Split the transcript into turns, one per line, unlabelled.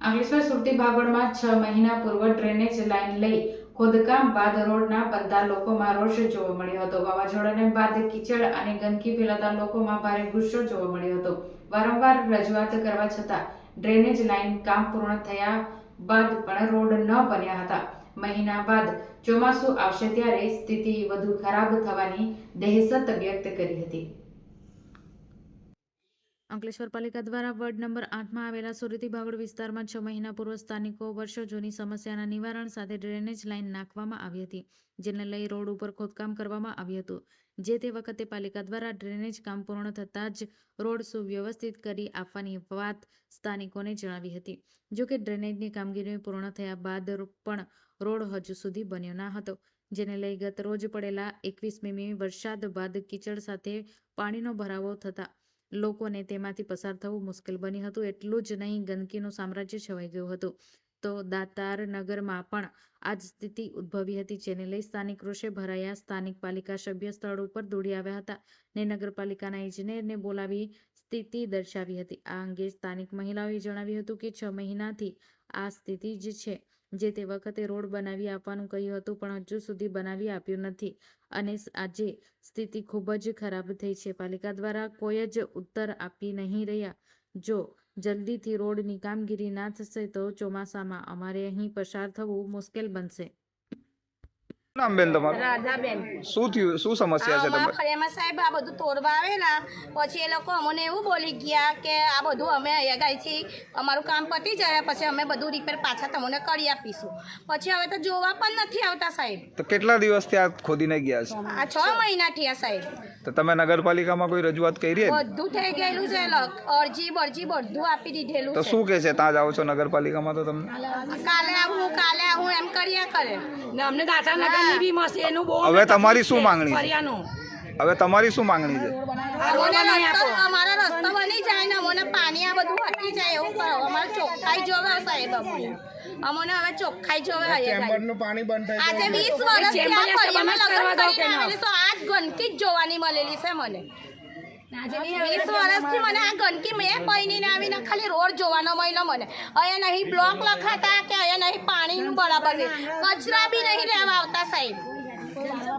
અંકલેશ્વર સુરતી ભાગોળમાં છ મહિના પૂર્વ ડ્રેનેજ લાઇન લઈ ખોદકામ બાદ રોડના બધા લોકોમાં રોષ જોવા મળ્યો હતો. વાવાઝોડાને બાદ કીચડ અને ગંદકી ફેલાતા લોકોમાં ભારે ગુસ્સો જોવા મળ્યો હતો. વારંવાર રજૂઆત કરવા છતાં ડ્રેનેજ લાઇન કામ પૂર્ણ થયા બાદ પણ રોડ ન બન્યા હતા. મહિના બાદ ચોમાસું આવશે ત્યારે સ્થિતિ વધુ ખરાબ થવાની દહેશત વ્યક્ત કરી હતી. અંકલેશ્વર પાલિકા દ્વારા વોર્ડ નંબર આઠમાં આવેલા સુરતી બાગડ વિસ્તારમાં છ મહિના પૂર્વ સ્થાનિકો વર્ષો જૂની સમસ્યાના નિવારણ સાથે ડ્રેનેજ લાઇન નાખવામાં આવી હતી, જેને લઈ રોડ ઉપર ખોદકામ કરવામાં આવ્યું હતું. જે તે વખતે પાલિકા દ્વારા ડ્રેનેજ કામ પૂર્ણ થતાં જ રોડ સુવ્યવસ્થિત કરી આપવાની વાત સ્થાનિકોને જણાવી હતી. જો કે ડ્રેનેજની કામગીરી પૂર્ણ થયા બાદ પણ રોડ હજુ સુધી બન્યો ના હતો, જેને લઈ ગત રોજ પડેલા એકવીસ મીમી વરસાદ બાદ કીચડ સાથે પાણીનો ભરાવો થતા લોકોને તેમાંથી પસાર થવું મુશ્કેલ બન્યું હતું. એટલું જ નહીં, ગંદકીનું સામ્રાજ્ય છવાઈ ગયું હતું. તો દાતાર નગરમાં પણ આ જ સ્થિતિ ઉદ્ભવી હતી, જેને લઈ સ્થાનિક રોષે ભરાયા સ્થાનિક પાલિકા સભ્ય સ્થળ ઉપર દોડી આવ્યા હતા ને નગરપાલિકાના ઇજનેરને બોલાવી સ્થિતિ દર્શાવી હતી. આ અંગે સ્થાનિક મહિલાઓએ જણાવ્યું હતું કે છ મહિનાથી આ સ્થિતિ જ છે, જે તે વખતે રોડ બનાવી આપવાનું કહ્યું હતું, પણ હજુ સુધી બનાવી આપ્યું નથી અને આજે સ્થિતિ ખૂબ જ ખરાબ થઈ છે. પાલિકા દ્વારા કોઈ જ ઉત્તર આપી નહીં રહ્યા. જો જલ્દીથી રોડની કામગીરી ના થશે તો ચોમાસામાં અમારે અહીં પસાર થવું મુશ્કેલ બનશે.
નામ બેન તમારું?
રાધાબેન.
શું થયું? શું સમસ્યા છે તમારે
ફળિયામાં સાહેબ આ બધું તોડવા આવેલા. પછી એ લોકો અમને એવું બોલી ગયા કે આ બધું અમે અહીંયા ગાયથી અમારું કામ પતી જાય પછી અમે બધું રિપેર પાછા તમને કરી આપીશું. પછી હવે તો જોવા પણ નથી આવતા સાહેબ.
તો કેટલા દિવસથી આ ખોદીને ગયા છે?
આ છ મહિના થયા સાહેબ.
તો તમે નગરપાલિકામાં કોઈ રજૂઆત કરી
બધું થઈ ગયેલું છે અરજી બરજી બધું આપી દીધેલું
તો શું કે છે? ત્યાં જાઓ છો નગરપાલિકામાં તો તમને?
કાલે આવું કાલે એમ કર્યા કરે.
ને અમને દાતાનગરની બી મશીનનું બહુ
હવે તમારી શું માંગણી છે?
ફરિયાનું.
હવે તમારી શું માંગણી છે?
અમને રસ્તો અમારો રસ્તો બની જાય ને અમને પાણી આ બધું હટી જાય એવું કરો. અમારે ચોખ્ખાઈ જોવે સાહેબ અમને. અમને હવે ચોખ્ખાઈ જોવે અહીંયા ગાડી.
પાણી બંધ થઈ
આજે વીસ વર્ષથી આ
ચેમ્બર
ફળિયામાં
કરવા દો કે
કરીને
ના?
આવેલી છું. આ જ ગંદકી જ જોવાની મળેલી છે મને. વીસ વર્ષથી મને આ ગંદકી મેં બનીને આવીને ખાલી રોડ જોવાનો મળ્યો મને. અહીંયા નહીં બ્લોક લખાતા કે અહીંયા નહીં પાણીનું બરાબર નહીં કચરા બી નહીં લેવા આવતા સાહેબ.